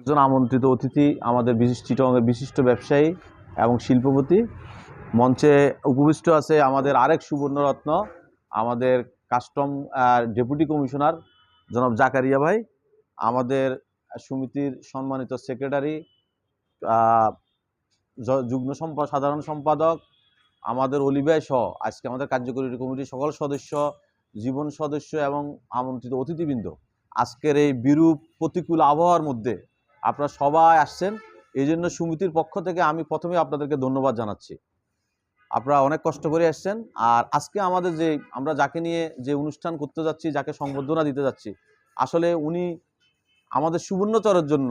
একজন আমন্ত্রিত অতিথি আমাদের বিশিষ্ট চিটংয়ের বিশিষ্ট ব্যবসায়ী এবং শিল্পপতি। মঞ্চে উপবিষ্ট আছে আমাদের আরেক সুবর্ণরত্ন, আমাদের কাস্টম ডেপুটি কমিশনার জনাব জাকারিয়া ভাই, আমাদের সমিতির সম্মানিত সেক্রেটারি যুগ্ম সম্পা, সাধারণ সম্পাদক, আমাদের অলিভাই সহ, আজকে আমাদের কার্যকরী কমিটির সকল সদস্য, জীবন সদস্য এবং আমন্ত্রিত অতিথিবৃন্দ। আজকের এই বিরূপ প্রতিকূল আবহাওয়ার মধ্যে আপনারা সবাই আসছেন। এই জন্য সমিতির পক্ষ থেকে আমি প্রথমে আপনাদেরকে ধন্যবাদ জানাচ্ছি। আপনারা অনেক কষ্ট করে আসছেন। আর আজকে আমাদের যে, আমরা যাকে নিয়ে যে অনুষ্ঠান করতে যাচ্ছি, যাকে সংবর্ধনা দিতে যাচ্ছি, আসলে উনি আমাদের সুবর্ণচরের জন্য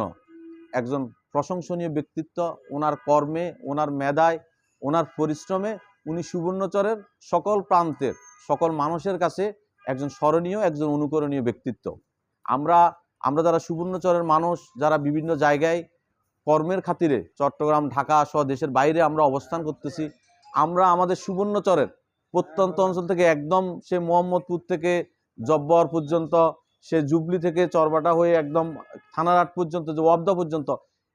একজন প্রশংসনীয় ব্যক্তিত্ব। ওনার কর্মে, ওনার মেধায়, ওনার পরিশ্রমে উনি সুবর্ণচরের সকল প্রান্তের, সকল মানুষের কাছে একজন স্মরণীয়, একজন অনুকরণীয় ব্যক্তিত্ব। আমরা আমরা যারা সুবর্ণচরের মানুষ, যারা বিভিন্ন জায়গায় কর্মের খাতিরে চট্টগ্রাম, ঢাকা সহ দেশের বাইরে আমরা অবস্থান করতেছি, আমরা আমাদের সুবর্ণচরের প্রত্যন্ত অঞ্চল থেকে একদম সে মোহাম্মদপুর থেকে জব্বর পর্যন্ত, সে জুবলি থেকে চরবাটা হয়ে একদম থানারহাট পর্যন্ত, যে ওয়াবদা পর্যন্ত,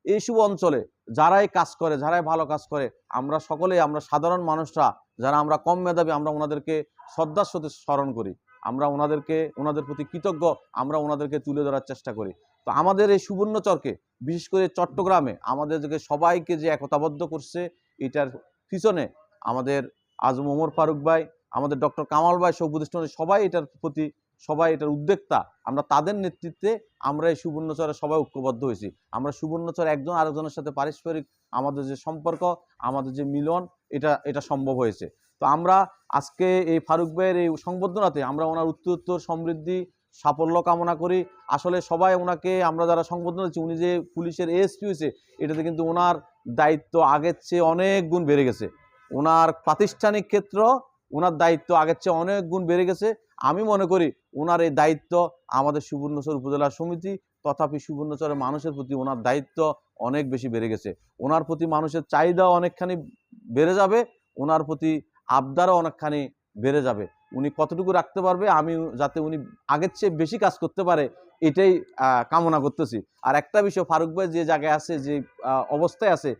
এইসব অঞ্চলে যারাই কাজ করে, যারাই ভালো কাজ করে, আমরা সকলেই, আমরা সাধারণ মানুষরা, যারা আমরা কম মেধাবী, আমরা ওনাদেরকে শ্রদ্ধার সাথে স্মরণ করি। আমরা ওনাদেরকে, ওনাদের প্রতি কৃতজ্ঞ, আমরা ওনাদেরকে তুলে ধরার চেষ্টা করি। তো আমাদের এই সুবর্ণচরকে বিশেষ করে চট্টগ্রামে, আমাদেরকে সবাইকে যে একতাবদ্ধ করছে, এটার পিছনে আমাদের আজম ওমর ফারুক ভাই, আমাদের ডক্টর কামাল ভাই সব প্রতিষ্ঠানের সবাই এটার প্রতি, সবাই এটার উদ্যোক্তা। আমরা তাদের নেতৃত্বে আমরা এই সুবর্ণচরে সবাই ঐক্যবদ্ধ হয়েছি। আমরা সুবর্ণচর একজন আরেকজনের সাথে পারস্পরিক আমাদের যে সম্পর্ক, আমাদের যে মিলন, এটা এটা সম্ভব হয়েছে। তো আমরা আজকে এই ফারুক ভাইয়ের এই সংবর্ধনাতে আমরা ওনার উত্তর সমৃদ্ধি, সাফল্য কামনা করি। আসলে সবাই ওনাকে, আমরা যারা সংবর্ধনা দিচ্ছি, উনি যে পুলিশের এএসপি হয়েছে, এটাতে কিন্তু ওনার দায়িত্ব আগের চেয়ে অনেক গুণ বেড়ে গেছে। ওনার প্রাতিষ্ঠানিক ক্ষেত্র ওনার দায়িত্ব আগের চেয়ে অনেক গুণ বেড়ে গেছে। আমি মনে করি ওনার এই দায়িত্ব আমাদের সুবর্ণচর উপজেলা সমিতি তথাপি সুবর্ণচরের মানুষের প্রতি ওনার দায়িত্ব অনেক বেশি বেড়ে গেছে। ওনার প্রতি মানুষের চাহিদা অনেকখানি বেড়ে যাবে। ওনার প্রতি আবদারও অনেকখানি বেড়ে যাবে। উনি কতটুকু রাখতে পারবে, আমি যাতে উনি আগের চেয়ে বেশি কাজ করতে পারে, এটাই কামনা করতেছি। আর একটা বিষয়, ফারুক ভাই যে জায়গায় আছে, যে অবস্থায় আছে,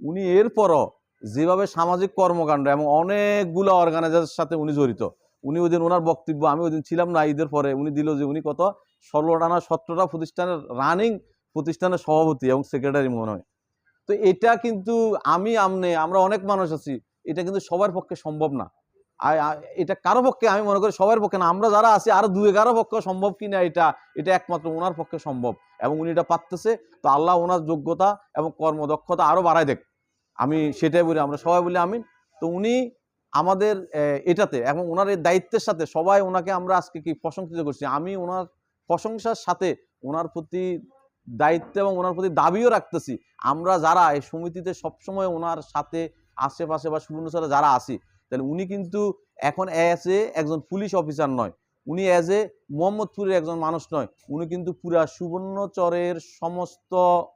উনি এরপরও যেভাবে সামাজিক কর্মকাণ্ড এবং অনেকগুলো অর্গানাইজারের সাথে উনি জড়িত, উনি ওই দিন ওনার বক্তব্য, আমি ওই দিন ছিলাম না, ঈদের পরে উনি দিল যে, উনি কত ষোলোটা না সতেরোটা প্রতিষ্ঠানের রানিং প্রতিষ্ঠানের সভাপতি এবং সেক্রেটারি মনে হয়। তো এটা কিন্তু আমি, আমনে, আমরা অনেক মানুষ আছি এটা কিন্তু সবার পক্ষে সম্ভব না। এটা কারও পক্ষে আমি মনে করি সবার পক্ষে না। আমরা যারা আছি, আরও দুই এগারো পক্ষে সম্ভব কিনা এটা এটা একমাত্র ওনার পক্ষে সম্ভব। এবং উনি এটা পারতেছে, তো আল্লাহ ওনার যোগ্যতা এবং কর্মদক্ষতা আরও বাড়ায় দেখ। আমি সেটাই বলি, আমরা সবাই বলি আমি তো উনি আমাদের এটাতে এবং ওনার এই দায়িত্বের সাথে সবাই ওনাকে আমরা আজকে কি প্রশংসিত করছি। আমি ওনার প্রশংসার সাথে ওনার প্রতি দায়িত্ব এবং ওনার প্রতি দাবিও রাখতেছি। আমরা যারা এই সমিতিতে সবসময় ওনার সাথে আশেপাশে বা সুবর্ণ সুবর্ণচরে যারা আসি তাহলে উনি কিন্তু এখন অ্যাজ এ একজন পুলিশ অফিসার নয়। উনি অ্যাজ এ মোহাম্মদপুরের একজন মানুষ নয়। উনি কিন্তু পুরা সুবর্ণচরের সমস্ত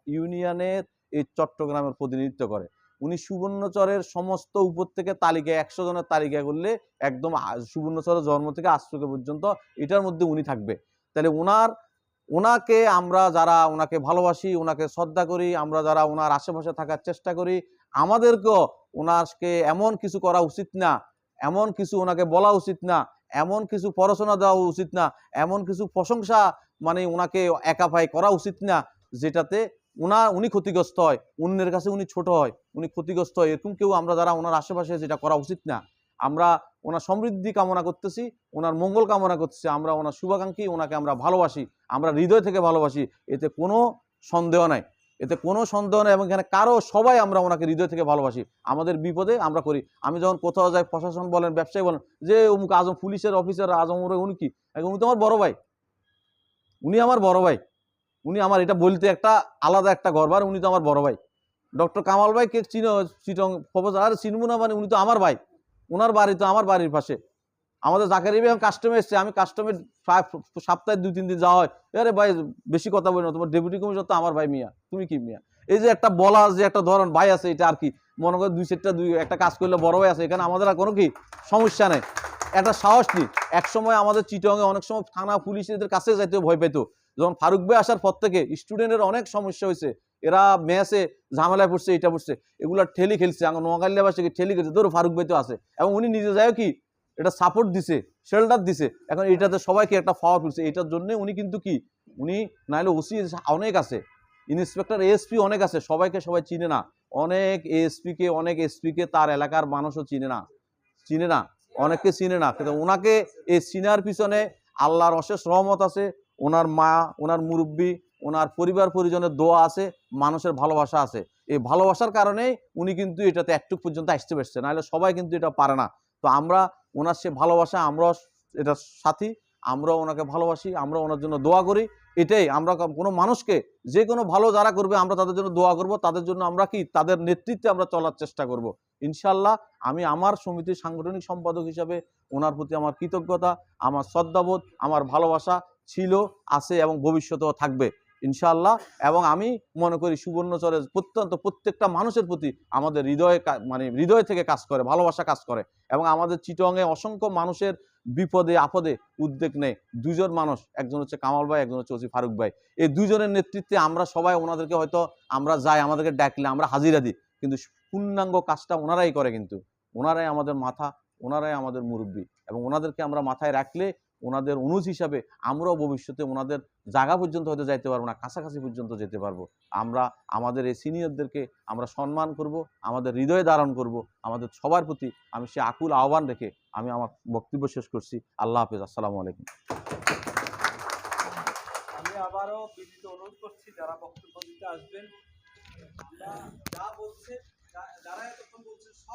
ইউনিয়নের এই চট্টগ্রামের প্রতিনিধিত্ব করে। উনি সুবর্ণচরের সমস্ত উপর থেকে তালিকা, একশো জনের তালিকা করলে একদম সুবর্ণচরের জন্ম থেকে আশ্রকে পর্যন্ত এটার মধ্যে উনি থাকবে। তাহলে ওনার, ওনাকে আমরা যারা, ওনাকে ভালোবাসি, ওনাকে শ্রদ্ধা করি, আমরা যারা ওনার আশেপাশে থাকার চেষ্টা করি আমাদেরকেও ওনাকে এমন কিছু করা উচিত না, এমন কিছু ওনাকে বলা উচিত না, এমন কিছু পড়াশোনা দেওয়া উচিত না, এমন কিছু প্রশংসা মানে ওনাকে একা পাই করা উচিত না যেটাতে ওনা, উনি ক্ষতিগ্রস্ত হয়, অন্যের কাছে উনি ছোট হয়, উনি ক্ষতিগ্রস্ত হয়, এরকম কেউ আমরা যারা ওনার আশেপাশে যেটা করা উচিত না। আমরা ওনার সমৃদ্ধি কামনা করতেছি, ওনার মঙ্গল কামনা করতেছি, আমরা ওনার শুভাকাঙ্ক্ষী, ওনাকে আমরা ভালোবাসি, আমরা হৃদয় থেকে ভালোবাসি, এতে কোনো সন্দেহ নাই। এতে কোনো সন্দেহ নেই এবং এখানে কারও, সবাই আমরা ওনাকে হৃদয় থেকে ভালোবাসি। আমাদের বিপদে আমরা করি। আমি যখন কোথাও যাই, প্রশাসন বলেন, ব্যবসায়ী বলেন, যে অমুক আজম পুলিশের অফিসার, আজম উনি কি? উনি তো আমার বড় ভাই। উনি আমার বড় ভাই। উনি আমার, এটা বলতে একটা আলাদা একটা গর্বার উনি তো আমার বড় ভাই। ডক্টর কামাল ভাই কে চিনো, চিটং প্রফেসর আর চিনবো না মানে উনি তো আমার ভাই। ওনার বাড়ি তো আমার বাড়ির পাশে। আমাদের জাকারি ভাই কাস্টমে এসছে, আমি কাস্টমে সপ্তাহে দুই, তিন দিন যাওয়া হয়। আরে ভাই, বেশি কথা বলি না, তোমার ডেপুটি কমিশনার তো আমার ভাই মিয়া। তুমি কি মিয়া? এই যে একটা বলা যে একটা ধরন, ভাই আছে, এটা আর কি। মনে করো দুই সেটটা দুই, একটা কাজ করলে বড় ভাই আছে, এখানে আমাদের আর কোনো কি সমস্যা নেই। একটা সাহস নেই। এক সময় আমাদের চিটংয়ে অনেক সময় থানা পুলিশ এদের কাছে যাইতে ভয় পেতো যখন ফারুক ভাই আসার পর থেকে স্টুডেন্টের অনেক সমস্যা হয়েছে। এরা ম্যাচে ঝামেলায় পড়ছে এটা পড়ছে। এগুলা ঠেলি খেলছে এখন নোয়াখালীবাসীকে ঠেলি খেলছে। ধরো ফারুক ভাই তো আছে। এবং উনি নিজে যায় কি এটা সাপোর্ট দিছে শেল্টার দিছে। এখন এটাতে সবাইকে একটা পাওয়ার ফিলছে এটার জন্য উনি কিন্তু কি? উনি নাহলে ওসি অনেক আছে। ইন্সপেক্টর এএসপি অনেক আছে। সবাইকে সবাই চিনে না। অনেক এএসপি কে, অনেক এসপি কে তার এলাকার মানুষও চিনে না। চিনে না। অনেককে চিনে না। কিন্তু ওনাকে এই চিনার পিছনে আল্লাহর অশেষ রহমত আছে। ওনার মা, ওনার মুরব্বী, ওনার পরিবার পরিজনের দোয়া আছে। মানুষের ভালোবাসা আছে। এই ভালোবাসার কারণেই উনি কিন্তু এটাতে একটু পর্যন্ত আসতে পারছে। নাহলে সবাই কিন্তু এটা পারে না। তো আমরা ওনার সে ভালোবাসা, আমরাও এটা সাথী, আমরাও ওনাকে ভালোবাসি আমরা ওনার জন্য দোয়া করি। এটাই আমরা কোনো মানুষকে যে কোনো ভালো যারা করবে, আমরা তাদের জন্য দোয়া করব, তাদের জন্য আমরা কি? তাদের নেতৃত্বে আমরা চলার চেষ্টা করব। ইনশাল্লাহ আমি আমার সমিতির সাংগঠনিক সম্পাদক হিসাবে ওনার প্রতি আমার কৃতজ্ঞতা, আমার শ্রদ্ধাবোধ, আমার ভালোবাসা ছিল, আছে এবং ভবিষ্যতেও থাকবে। ইনশাআল্লাহ। এবং আমি মনে করি সুবর্ণচরের প্রত্যন্ত প্রত্যেকটা মানুষের প্রতি আমাদের হৃদয়ে মানে হৃদয় থেকে কাজ করে, ভালোবাসা কাজ করে। এবং আমাদের চিটংয়ে অসংখ্য মানুষের বিপদে, আপদে উদ্যোগ নেয় দুজন মানুষ, একজন হচ্ছে কামাল ভাই, একজন হচ্ছে ওসি ফারুক ভাই। এই দুজনের নেতৃত্বে আমরা সবাই ওনাদেরকে হয়তো আমরা যাই, আমাদেরকে ডাকলে আমরা হাজিরা দিই। কিন্তু পূর্ণাঙ্গ কাজটা ওনারাই করে কিন্তু। ওনারাই আমাদের মাথা, ওনারাই আমাদের মুরব্বী। এবং ওনাদেরকে আমরা মাথায় রাখলে ওনাদের অনুজ হিসাবে আমরাও ভবিষ্যতে ওনাদের জায়গা পর্যন্ত হয়তো যাইতে পারব না, কাছাকাছি পর্যন্ত যেতে পারব। আমরা, আমাদের এই সিনিয়রদেরকে আমরা সম্মান করব, আমাদের হৃদয়ে ধারণ করব, আমাদের সবার প্রতি আমি সে আকুল আহ্বান রেখে আমি আমার বক্তব্য শেষ করছি। আল্লাহ হাফেজ, আসসালামু আলাইকুম। আবারও অনুরোধ করছি, যারা বক্তব্য দিতে আসবেন, যা বলছে যারা এতক্ষণ বলছে